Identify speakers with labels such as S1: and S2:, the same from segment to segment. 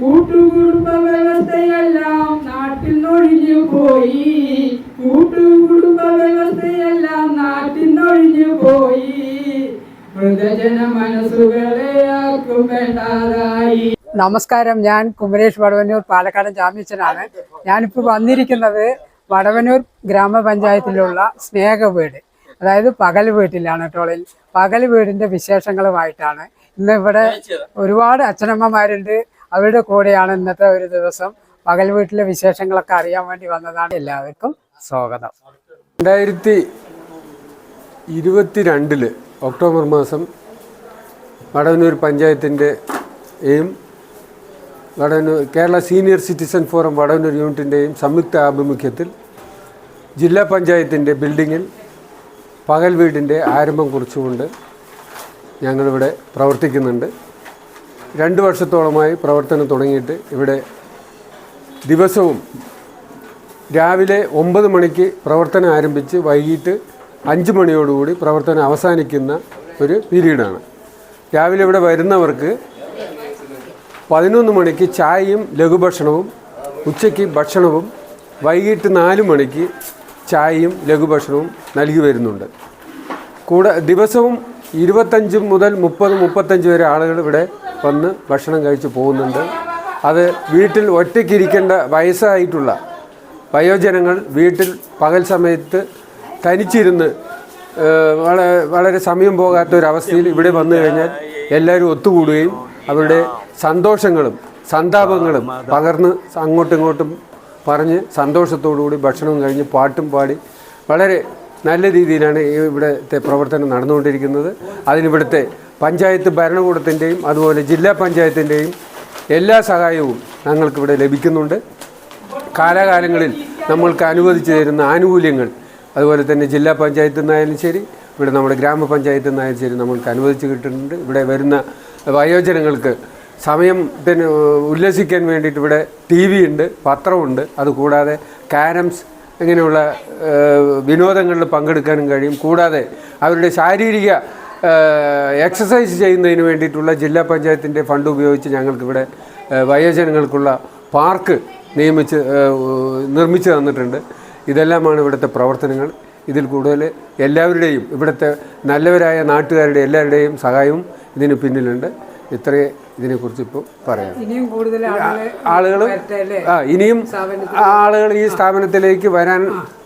S1: കൂട്ടുകുടുംബ വ്യവസ്ഥയെല്ലാം നാട്ടിൽ നൊഴിഞ്ഞു പോയി. കൂട്ടുകുടുംബ വ്യവസ്ഥയെല്ലാം നാട്ടിൽ നൊഴിഞ്ഞു പോയി. മൃതജന മനസ്സുകളെ ആർക്കും വേണ്ടാതായി.
S2: നമസ്കാരം. ഞാൻ കുമരേഷ് വടവന്നൂർ പാലക്കാട് ജാമ്യച്ചനാണ് ഞാനിപ്പോൾ വന്നിരിക്കുന്നത് വടവന്നൂർ ഗ്രാമപഞ്ചായത്തിലുള്ള സ്നേഹ വീട് അതായത് പകൽ വീട്ടിലാണ് ടോളിൽ പകൽ വീടിന്റെ വിശേഷങ്ങളുമായിട്ടാണ്. ഇന്ന് ഇവിടെ ഒരുപാട് അച്ഛനമ്മമാരുണ്ട്. അവരുടെ കൂടെയാണ് ഇന്നത്തെ ഒരു ദിവസം. പകൽ വീട്ടിലെ വിശേഷങ്ങളൊക്കെ അറിയാൻ വേണ്ടി വന്നതാണ് എല്ലാവർക്കും സ്വാഗതം.
S3: രണ്ടായിരത്തി ഇരുപത്തിരണ്ടിൽ ഒക്ടോബർ മാസം Vadavannur പഞ്ചായത്തിന്റെയും Vadavannur Kerala senior citizen forum Vadavannur യൂണിറ്റിന്റെയും സംയുക്ത ആഭിമുഖ്യത്തിൽ ജില്ലാ പഞ്ചായത്തിന്റെ ബിൽഡിങ്ങിൽ പകൽ വീടിന്റെ ആരംഭം കുറിച്ചുകൊണ്ട് ഞങ്ങളിവിടെ പ്രവർത്തിക്കുന്നുണ്ട്. രണ്ട് വർഷത്തോളമായി പ്രവർത്തനം തുടങ്ങിയിട്ട് ഇവിടെ ദിവസവും രാവിലെ ഒമ്പത് മണിക്ക് പ്രവർത്തനം ആരംഭിച്ച് വൈകിട്ട് അഞ്ച് മണിയോടുകൂടി പ്രവർത്തനം അവസാനിക്കുന്ന ഒരു പീരീഡാണ്. രാവിലെ ഇവിടെ വരുന്നവർക്ക് പതിനൊന്ന് മണിക്ക് ചായയും ലഘുഭക്ഷണവും ഉച്ചയ്ക്ക് ഭക്ഷണവും വൈകിട്ട് നാല് മണിക്ക് ചായയും ലഘുഭക്ഷണവും നൽകി വരുന്നുണ്ട്. കൂടെ ദിവസവും ഇരുപത്തഞ്ച് മുതൽ മുപ്പത് മുപ്പത്തഞ്ച് വരെ ആളുകൾ ഇവിടെ വന്ന് ഭക്ഷണം കഴിച്ച് പോകുന്നുണ്ട്. അത് വീട്ടിൽ ഒറ്റയ്ക്കിരിക്കേണ്ട വയസ്സായിട്ടുള്ള വയോജനങ്ങൾ വീട്ടിൽ പകൽ സമയത്ത് തനിച്ചിരുന്ന് വളരെ വളരെ സമയം പോകാത്ത ഒരവസ്ഥയിൽ ഇവിടെ വന്നു കഴിഞ്ഞാൽ എല്ലാവരും ഒത്തുകൂടുകയും അവരുടെ സന്തോഷങ്ങളും സന്താപങ്ങളും പകർന്ന് അങ്ങോട്ടും ഇങ്ങോട്ടും പറഞ്ഞ് സന്തോഷത്തോടുകൂടി ഭക്ഷണവും കഴിഞ്ഞ് പാട്ടും പാടി വളരെ നല്ല രീതിയിലാണ് ഇവിടുത്തെ പ്രവർത്തനം നടന്നുകൊണ്ടിരിക്കുന്നത്. അതിനിവിടുത്തെ പഞ്ചായത്ത് ഭരണകൂടത്തിന്റെയും അതുപോലെ ജില്ലാ പഞ്ചായത്തിന്റെയും എല്ലാ സഹായവും ഞങ്ങൾക്കിവിടെ ലഭിക്കുന്നുണ്ട്. കാലാകാലങ്ങളിൽ നമ്മൾക്ക് അനുവദിച്ചു തരുന്ന ആനുകൂല്യങ്ങൾ അതുപോലെ തന്നെ ജില്ലാ പഞ്ചായത്തിൽ നിന്നായാലും ശരി ഇവിടെ നമ്മുടെ ഗ്രാമപഞ്ചായത്തിൽ നിന്നായാലും ശരി നമ്മൾക്ക് അനുവദിച്ച് കിട്ടുന്നുണ്ട്. ഇവിടെ വരുന്ന വയോജനങ്ങൾക്ക് സമയത്തിന് ഉല്ലസിക്കാൻ വേണ്ടിയിട്ട് ഇവിടെ ടി വി ഉണ്ട് പത്രമുണ്ട്. അതുകൂടാതെ കാരംസ് ഇങ്ങനെയുള്ള വിനോദങ്ങളിൽ പങ്കെടുക്കാനും കഴിയും. കൂടാതെ അവരുടെ ശാരീരിക എക്സസൈസ് ചെയ്യുന്നതിന് വേണ്ടിയിട്ടുള്ള ജില്ലാ പഞ്ചായത്തിന്റെ ഫണ്ട് ഉപയോഗിച്ച് ഞങ്ങൾക്കിവിടെ വയോജനങ്ങൾക്കുള്ള പാർക്ക് നിയമിച്ച് നിർമ്മിച്ച് തന്നിട്ടുണ്ട്. ഇതെല്ലാമാണ് ഇവിടുത്തെ പ്രവർത്തനങ്ങൾ. ഇതിൽ കൂടുതൽ എല്ലാവരുടെയും ഇവിടുത്തെ നല്ലവരായ നാട്ടുകാരുടെ എല്ലാവരുടെയും സഹായവും ഇതിന് പിന്നിലുണ്ട്. ഇത്രയേ ഇതിനെക്കുറിച്ച് ഇപ്പോൾ പറയാം.
S2: ഇനിയും കൂടുതൽ ആളുകൾ?
S3: ആ ഇനിയും ആളുകൾ ഈ സ്ഥാപനത്തിലേക്ക് വരാൻ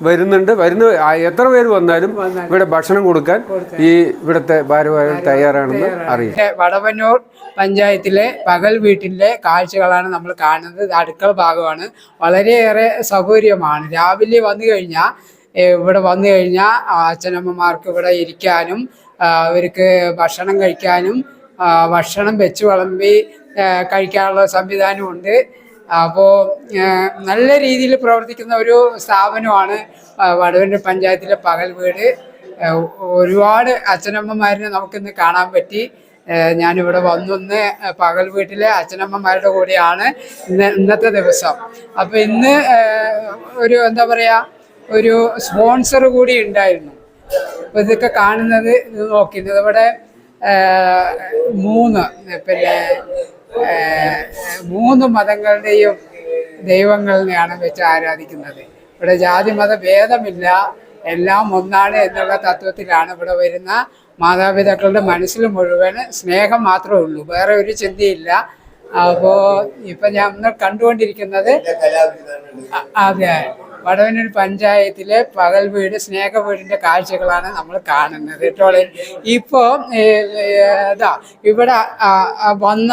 S3: വരുന്നുണ്ട്. വരുന്ന എത്ര പേര് വന്നാലും ഇവിടെ ഭക്ഷണം കൊടുക്കാൻ ഈ ഇവിടുത്തെ ഭാരവാഹികൾ തയ്യാറാണെന്ന് അറിയാം.
S2: വടവന്നൂർ പഞ്ചായത്തിലെ പകൽ വീട്ടിലെ കാഴ്ചകളാണ് നമ്മൾ കാണുന്നത്. അടുക്കള ഭാഗമാണ്. വളരെയേറെ സൗകര്യമാണ്. രാവിലെ വന്നു കഴിഞ്ഞാൽ ഇവിടെ വന്നു കഴിഞ്ഞാൽ അച്ഛനമ്മമാർക്ക് ഇവിടെ ഇരിക്കാനും അവർക്ക് ഭക്ഷണം കഴിക്കാനും ഭക്ഷണം വെച്ച് വിളമ്പി കഴിക്കാനുള്ള സംവിധാനമുണ്ട്. അപ്പോൾ നല്ല രീതിയിൽ പ്രവർത്തിക്കുന്ന ഒരു സ്ഥാപനമാണ് വടവന്റെ പഞ്ചായത്തിലെ പകൽ വീട്. ഒരുപാട് അച്ഛനമ്മമാരിനെ നമുക്കിന്ന് കാണാൻ പറ്റി. ഞാനിവിടെ വന്നൊന്ന് പകൽ വീട്ടിലെ അച്ഛനമ്മമാരുടെ കൂടെയാണ് ഇന്ന് ഇന്നത്തെ ദിവസം. അപ്പോൾ ഇന്ന് ഒരു എന്താ പറയുക ഒരു സ്പോൺസർ കൂടി ഉണ്ടായിരുന്നു. അപ്പോൾ ഇതൊക്കെ കാണുന്നത് ഇത് നോക്കുന്നത് ഇവിടെ മൂന്ന് പിന്നെ മൂന്ന് മതങ്ങളുടെയും ദൈവങ്ങളെയാണ് വെച്ച് ആരാധിക്കുന്നത്. ഇവിടെ ജാതി മത ഭേദമില്ല. എല്ലാം ഒന്നാണ് എന്നുള്ള തത്വത്തിലാണ് ഇവിടെ വരുന്ന മാതാപിതാക്കളുടെ മനസ്സിൽ മുഴുവൻ സ്നേഹം മാത്രമേ ഉള്ളൂ. വേറെ ഒരു ചിന്തയില്ല. അപ്പോൾ ഇപ്പം ഞാൻ കണ്ടുകൊണ്ടിരിക്കുന്നത് അതെ. വടവന്നൂർ പഞ്ചായത്തിലെ പകൽ വീട് സ്നേഹ വീടിന്റെ കാഴ്ചകളാണ് നമ്മൾ കാണുന്നത് കേട്ടോ ഇപ്പോൾ ഇതാ ഇവിടെ വന്ന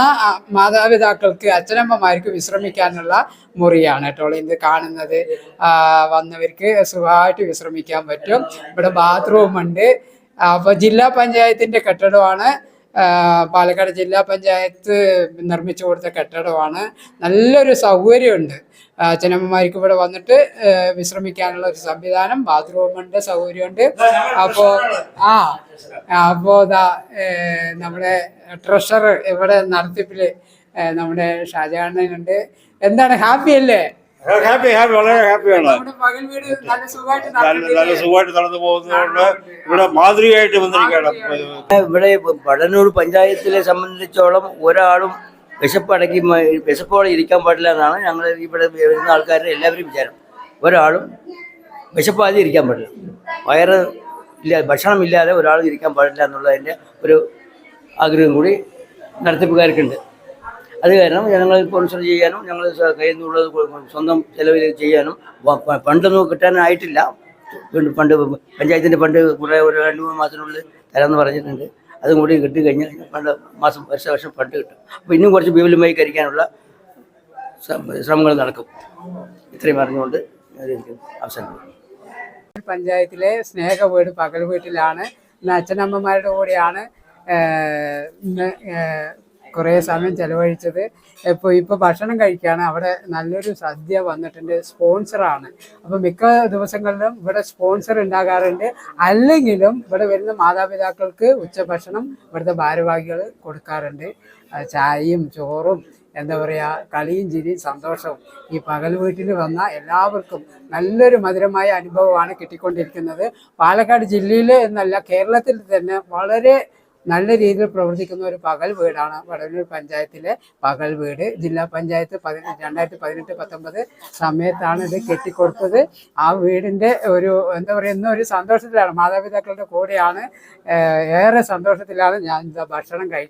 S2: മാതാപിതാക്കൾക്ക് അച്ഛനമ്മമാർക്ക് വിശ്രമിക്കാനുള്ള മുറിയാണ് കേട്ടോ ഇത് കാണുന്നത്. വന്നവർക്ക് സുഖമായിട്ട് വിശ്രമിക്കാൻ പറ്റും. ഇവിടെ ബാത്റൂം ഉണ്ട് അപ്പോൾ ജില്ലാ പഞ്ചായത്തിന്റെ കെട്ടിടമാണ്. പാലക്കാട് ജില്ലാ പഞ്ചായത്ത് നിർമ്മിച്ചു കൊടുത്ത കെട്ടിടമാണ്. നല്ലൊരു സൗകര്യമുണ്ട്. അച്ഛനമ്മമാർക്ക് ഇവിടെ വന്നിട്ട് വിശ്രമിക്കാനുള്ള ഒരു സംവിധാനം ബാത്റൂമുണ്ട് സൗകര്യമുണ്ട്. അപ്പോൾ ആ അപ്പോൾ ഇതാ നമ്മുടെ ട്രഷർ ഇവിടെ നടത്തിപ്പിൽ നമ്മുടെ ഷാജാണ്ണനുണ്ട് എന്താണ് ഹാപ്പി അല്ലേ?
S4: ഹാപ്പി ഹാപ്പി വളരെ ഹാപ്പിയാണ്
S2: നല്ല സുഖമായിട്ട്?
S4: നടന്നു പോകുന്നതുകൊണ്ട് ഇവിടെ മാതൃകയായിട്ട് വന്നിരിക്കുകയാണ്.
S5: ഇവിടെ വടനൂർ പഞ്ചായത്തിലെ സംബന്ധിച്ചോളം ഒരാളും വിശപ്പടക്കി വിശപ്പോടെ ഇരിക്കാൻ പാടില്ല എന്നാണ് ഞങ്ങൾ ഇവിടെ വരുന്ന ആൾക്കാരുടെ എല്ലാവരും വിചാരം. ഒരാളും വിശപ്പാതെ ഇരിക്കാൻ പാടില്ല. വയറ് ഇല്ല ഭക്ഷണമില്ലാതെ ഒരാളും ഇരിക്കാൻ പാടില്ല എന്നുള്ളതിന്റെ ഒരു ആഗ്രഹം കൂടി നടത്തിപ്പുകാർക്കുണ്ട്. അത് കാരണം ഞങ്ങൾ സ്പോൺസർ ചെയ്യാനും ഞങ്ങൾ കയ്യിൽ നിന്നുള്ളത് സ്വന്തം ചിലവിൽ ചെയ്യാനും ഫണ്ടൊന്നും കിട്ടാനായിട്ടില്ല. പണ്ട് പഞ്ചായത്തിന്റെ ഫണ്ട് കുറേ ഒരു രണ്ട് മൂന്ന് മാസത്തിനുള്ളിൽ തരാമെന്ന് പറഞ്ഞിട്ടുണ്ട്. അതും കൂടി കിട്ടിക്കഴിഞ്ഞാൽ പണ്ട് മാസം വർഷ വർഷം ഫണ്ട് കിട്ടും. അപ്പോൾ ഇന്നും കുറച്ച് വിപുലമായി കരിക്കാനുള്ള ശ്രമങ്ങൾ നടക്കും. ഇത്രയും പറഞ്ഞുകൊണ്ട് അവസാനിപ്പിക്കുന്നു.
S2: പഞ്ചായത്തിലെ സ്നേഹ വീട് പകൽ വീട്ടിലാണ്. അച്ഛനമ്മമാരുടെ കൂടെയാണ്. ഇന്ന് കുറേ സമയം ചെലവഴിച്ചത്. ഇപ്പോൾ ഇപ്പോൾ ഭക്ഷണം കഴിക്കുകയാണ് അവിടെ നല്ലൊരു സദ്യ വന്നിട്ടുണ്ട്. സ്പോൺസറാണ്. അപ്പോൾ മിക്ക ദിവസങ്ങളിലും ഇവിടെ സ്പോൺസർ ഉണ്ടാകാറുണ്ട്. അല്ലെങ്കിലും ഇവിടെ വരുന്ന മാതാപിതാക്കൾക്ക് ഉച്ചഭക്ഷണം ഇവിടുത്തെ ഭാരവാഹികൾ കൊടുക്കാറുണ്ട്. ചായയും ചോറും എന്താ പറയുക കളിയും ചിരിയും സന്തോഷവും ഈ പകൽ വീട്ടിൽ വന്ന എല്ലാവർക്കും നല്ലൊരു മധുരമായ അനുഭവമാണ് കിട്ടിക്കൊണ്ടിരിക്കുന്നത്. പാലക്കാട് ജില്ലയിൽ എന്നല്ല കേരളത്തിൽ തന്നെ വളരെ നല്ല രീതിയിൽ പ്രവർത്തിക്കുന്ന ഒരു പകൽ വീടാണ് വടവന്നൂർ പഞ്ചായത്തിലെ പകൽ വീട്. ജില്ലാ പഞ്ചായത്ത് പതിനെട്ട് രണ്ടായിരത്തി പതിനെട്ട് പത്തൊമ്പത് സമയത്താണ് ഇത് കെട്ടിക്കൊടുത്തത്. ആ വീടിന്റെ ഒരു എന്താ പറയുക ഒരു സന്തോഷത്തിലാണ്. മാതാപിതാക്കളുടെ കൂടെയാണ്. ഏറെ സന്തോഷത്തിലാണ് ഞാൻ ഭക്ഷണം കഴിക്കാൻ